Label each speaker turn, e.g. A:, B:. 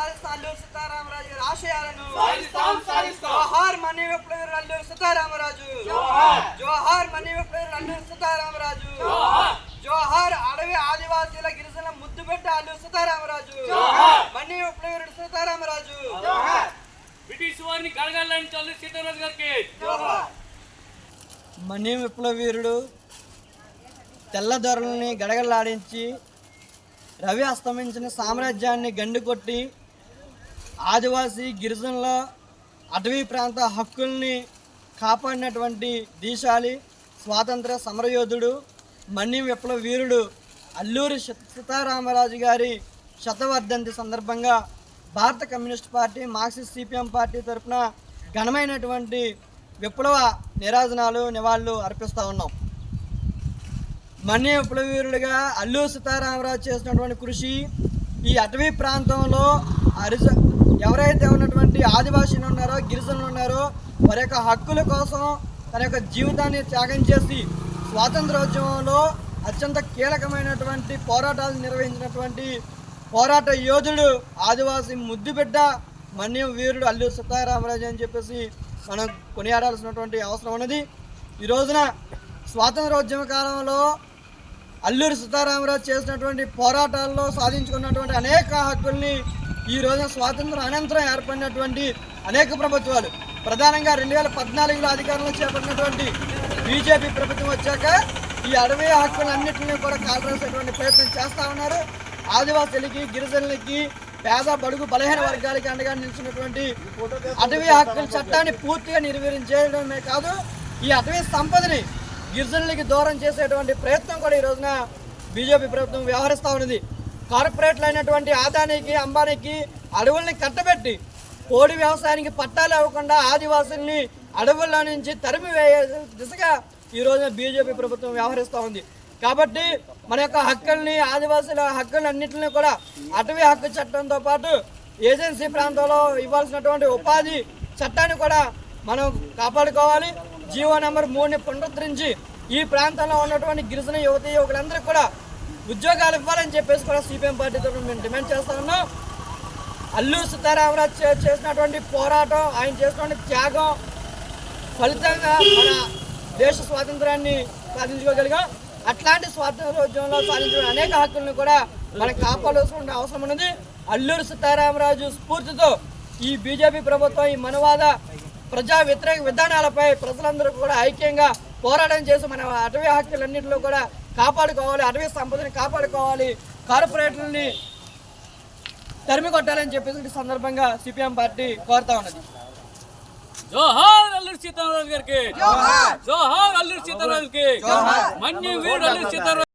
A: సీతారామరాజు గారి ఆశయాలను జోహార్ మనీ విప్లవీరుడు అల్లూరు సీతారామరాజు
B: జోహార్.
A: జోహార్ మనీ అల్లూరు సీతారామరాజు
B: జోహార్.
A: జోహార్ అడవి ఆదివాసీల గిరిజన ముద్దు అల్లూరు సీతారామరాజు
B: జోహార్.
A: మనీ విప్లవీరుడు సీతారామరాజు
B: జోహార్.
C: బ్రిటిష్ వారిని గడగాలని చల్లు సీతారాజు గారికి
B: జోహార్.
A: మనీ విప్లవీరుడు తెల్లదొరల్ని గడగలాడించి రవి అస్తమించిన సామ్రాజ్యాన్ని గండికొట్టి ఆదివాసీ గిరిజనుల అటవీ ప్రాంత హక్కుల్ని కాపాడినటువంటి దీశాలి స్వాతంత్ర సమరయోధుడు మన్ని విప్లవ వీరుడు అల్లూరి సీతారామరాజు గారి శతవర్ధంతి సందర్భంగా భారత communist party marxist CPM party తరఫున ఘనమైనటువంటి విప్లవ నిరాజనాలు నివాళులు అర్పిస్తూ ఉన్నాం. మన్య విప్లవీరుడిగా అల్లూరు సీతారామరాజు చేసినటువంటి కృషి ఈ అటవీ ప్రాంతంలో అరిజ ఎవరైతే ఉన్నటువంటి ఆదివాసీలు ఉన్నారో గిరిజనులు ఉన్నారో వారి యొక్క హక్కుల కోసం తన యొక్క జీవితాన్ని త్యాగం చేసి స్వాతంత్రోద్యమంలో అత్యంత కీలకమైనటువంటి పోరాటాలు నిర్వహించినటువంటి పోరాట యోధుడు ఆదివాసీ ముద్దుబిడ్డ మన్యం వీరుడు అల్లు సీతారామరాజు అని చెప్పేసి మనం కొనియాడాల్సినటువంటి అవసరం ఉన్నది. ఈ రోజున స్వాతంత్రోద్యమ కాలంలో అల్లూరి సీతారామరాజు చేసినటువంటి పోరాటాల్లో సాధించుకున్నటువంటి అనేక హక్కుల్ని ఈ రోజున స్వాతంత్రం అనంతరం ఏర్పడినటువంటి అనేక ప్రభుత్వాలు. ప్రధానంగా రెండు వేల పద్నాలుగులో అధికారంలో చేపట్టినటువంటి బీజేపీ ప్రభుత్వం వచ్చాక ఈ అడవి హక్కులన్నింటినీ కూడా కాల్చేసేటువంటి ప్రయత్నం చేస్తూ ఉన్నారు. ఆదివాసులకి గిరిజనులకి పేద బడుగు బలహీన వర్గాలకి అండగా నిలిచినటువంటి అటవీ హక్కుల చట్టాన్ని పూర్తిగా నిర్వహించేయడమే కాదు ఈ అటవీ సంపదని గిరిజనులకి దూరం చేసేటువంటి ప్రయత్నం కూడా ఈ రోజున బీజేపీ ప్రభుత్వం వ్యవహరిస్తూ ఉన్నది. కార్పొరేట్లు అయినటువంటి ఆదానికి అంబానీకి అడవుల్ని కట్టబెట్టి కోడి వ్యవసాయానికి పట్టాలు ఇవ్వకుండా ఆదివాసుల్ని అడవుల్లో నుంచి తరిమి వేయ దిశగా ఈ రోజున బీజేపీ ప్రభుత్వం వ్యవహరిస్తూ ఉంది. కాబట్టి మన యొక్క హక్కుల్ని ఆదివాసుల హక్కులు అన్నింటినీ కూడా అటవీ హక్కు చట్టంతో పాటు ఏజెన్సీ ప్రాంతంలో ఇవ్వాల్సినటువంటి ఉపాధి చట్టాన్ని కూడా మనం కాపాడుకోవాలి. జీవో నెంబర్ మూడుని పునరుద్ధరించి ఈ ప్రాంతంలో ఉన్నటువంటి గిరిజన యువతి యువకులందరికీ కూడా ఉద్యోగాలు ఇవ్వాలని చెప్పేసి కూడా సిపిఎం పార్టీ మేము డిమాండ్ చేస్తా ఉన్నాం. అల్లు సీతారామరాజు చేసినటువంటి పోరాటం ఆయన చేసినటువంటి త్యాగం ఫలితంగా మన దేశ స్వాతంత్రాన్ని సాధించుకోగలిగాం. అట్లాంటి స్వాతంత్రోద్యమంలో సాధించిన అనేక హక్కులను కూడా మనం కాపాడాల్సిన అవసరం ఉన్నది. అల్లూరు సీతారామరాజు స్ఫూర్తితో ఈ బీజేపీ ప్రభుత్వం ఈ మనవాద ప్రజా వ్యతిరేక విధానాలపై ప్రజలందరూ కూడా ఐక్యంగా పోరాటం చేసి మన అటవీ హక్కులన్నింటిలో కూడా కాపాడుకోవాలి అటవీ సంపదని కాపాడుకోవాలి కార్పొరేట్లని తరిమి కొట్టాలని చెప్పేసి సందర్భంగా సిపిఎం పార్టీ కోరుతా ఉన్నది.
C: జోహార్ అల్లూరి సీతారాజు గారికి. జోహార్! అల్లూరి సీతారాజుకి మన్యం వీరుడు అల్లూరి సీతారాజు